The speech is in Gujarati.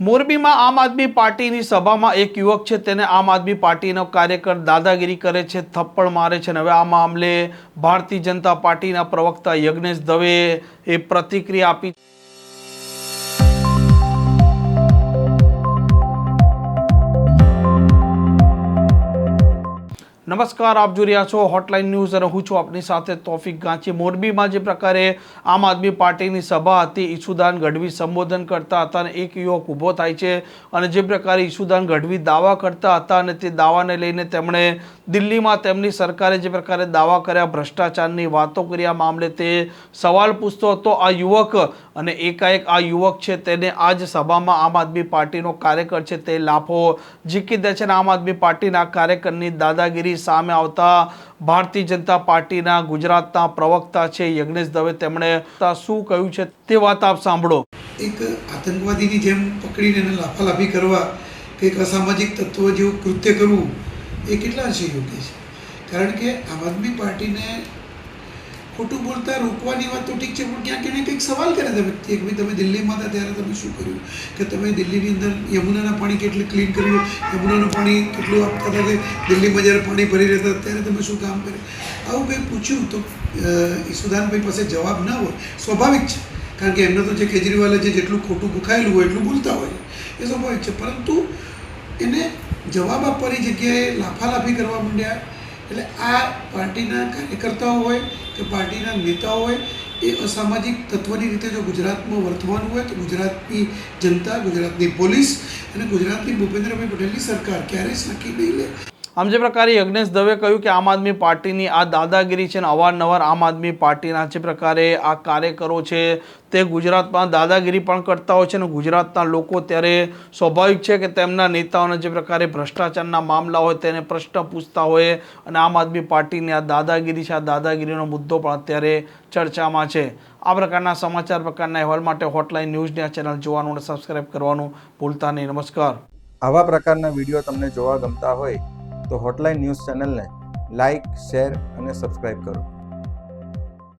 મોરબીમાં આમ આદમી પાર્ટીની સભામાં એક યુવક છે, તેને આમ આદમી પાર્ટીનો કાર્યકર દાદાગીરી કરે છે, થપ્પડ મારે છે અને હવે આ મામલે ભારતીય જનતા પાર્ટીના પ્રવક્તા યજ્ઞેશ દવે એ પ્રતિક્રિયા આપી નમસ્કાર, આપ જોઈ રહ્યા છો હોટલાઇન ન્યૂઝ અને હું છું આપની સાથે તોફિક ગાંચી મોરબીમાં જે પ્રકારે આમ આદમી પાર્ટીની સભા હતી ઈશુદાન ગઢવી સંબોધન કરતા હતા અને એક યુવક ઊભો થાય છે અને જે પ્રકારે ઈશુદાન ગઢવી દાવા કરતા હતા અને તે દાવાને લઈને તેમણે દિલ્હીમાં તેમની સરકારે જે પ્રકારે દાવા કર્યા, ભ્રષ્ટાચારની વાતો કરી આ મામલે તે સવાલ પૂછતો હતો. આ યુવક અને એકાએક આ યુવક છે તેને આ જ સભામાં આમ આદમી પાર્ટીનો કાર્યકર છે તે લાફો ઝીકી દે છે અને આમ આદમી પાર્ટીના કાર્યકરની દાદાગીરી સામે આવતા ભારતીય જનતા પાર્ટીના ગુજરાતના પ્રવક્તા છે યજ્ઞેશ દવે. તેમણે શું કહ્યું છે તે વાત આપ સાંભળો. એક આતંકવાદીની જેમ પકડીને એને લાફાલાફી કરવા કે એક અસામાજિક તત્વો જેવું કૃત્ય કરવું એ કેટલા અંશે યોગ્ય છે? કારણ કે આમ આદમી પાર્ટીને ખોટું બોલતા રોકવાની વાત તો ઠીક છે, પણ ક્યાંક એને કંઈક સવાલ કરે છે, વ્યક્તિ કે ભાઈ, તમે દિલ્હીમાં હતા ત્યારે તમે શું કર્યું? કે તમે દિલ્હીની અંદર યમુનાના પાણી કેટલું ક્લીન કર્યું, યમુનાનું પાણી કેટલું આપતા હતા કે દિલ્હીમાં જ્યારે પાણી ભરી રહેતા ત્યારે તમે શું કામ કર્યું? આવું કંઈ પૂછ્યું તો ઈસુદાનભાઈ પાસે જવાબ ના હોય, સ્વાભાવિક છે. કારણ કે એમને તો જે કેજરીવાલે જે જેટલું ખોટું ભૂખાયેલું હોય, એટલું બોલતા હોય. એ સ્વાભાવિક છે. પરંતુ એને જવાબ આપવાની જગ્યાએ લાફાલાફી કરવા માંડ્યા. એટલે આ પાર્ટીના કાર્યકર્તાઓ હોય કે પાર્ટીના નેતાઓ હોય, એ અસામાજિક તત્વની રીતે જો ગુજરાતમાં વર્તવાનું હોય તો ગુજરાતની જનતા, ગુજરાતની પોલીસ અને ગુજરાતની ભૂપેન્દ્રભાઈ પટેલની સરકાર ક્યારેય નક્કી નહીં લે. આમ જે પ્રકારે યજ્ઞેશ દવે કહ્યું કે આમ આદમી પાર્ટીની આ દાદાગીરી છે ને અવારનવાર આમ આદમી પાર્ટીના જે પ્રકારે આ કાર્યકરો છે તે ગુજરાતમાં દાદાગીરી પણ કરતા હોય છે અને ગુજરાતના લોકો ત્યારે સ્વાભાવિક છે કે તેમના નેતાઓને જે પ્રકારે ભ્રષ્ટાચારના મામલા હોય તેને પ્રશ્ન પૂછતા હોય અને આમ આદમી પાર્ટીની આ દાદાગીરી છે, આ દાદાગીરીનો મુદ્દો પણ અત્યારે ચર્ચામાં છે. આ પ્રકારના સમાચાર પ્રકારના અહેવાલ માટે હોટલાઇન ન્યૂઝની આ ચેનલ જોવાનું અને સબસ્ક્રાઇબ કરવાનું ભૂલતા નહીં. નમસ્કાર. આવા પ્રકારના વીડિયો તમને જોવા ગમતા હોય તો હોટલાઇન ન્યૂઝ ચેનલને લાઇક શેર અને સબસ્ક્રાઇબ કરો.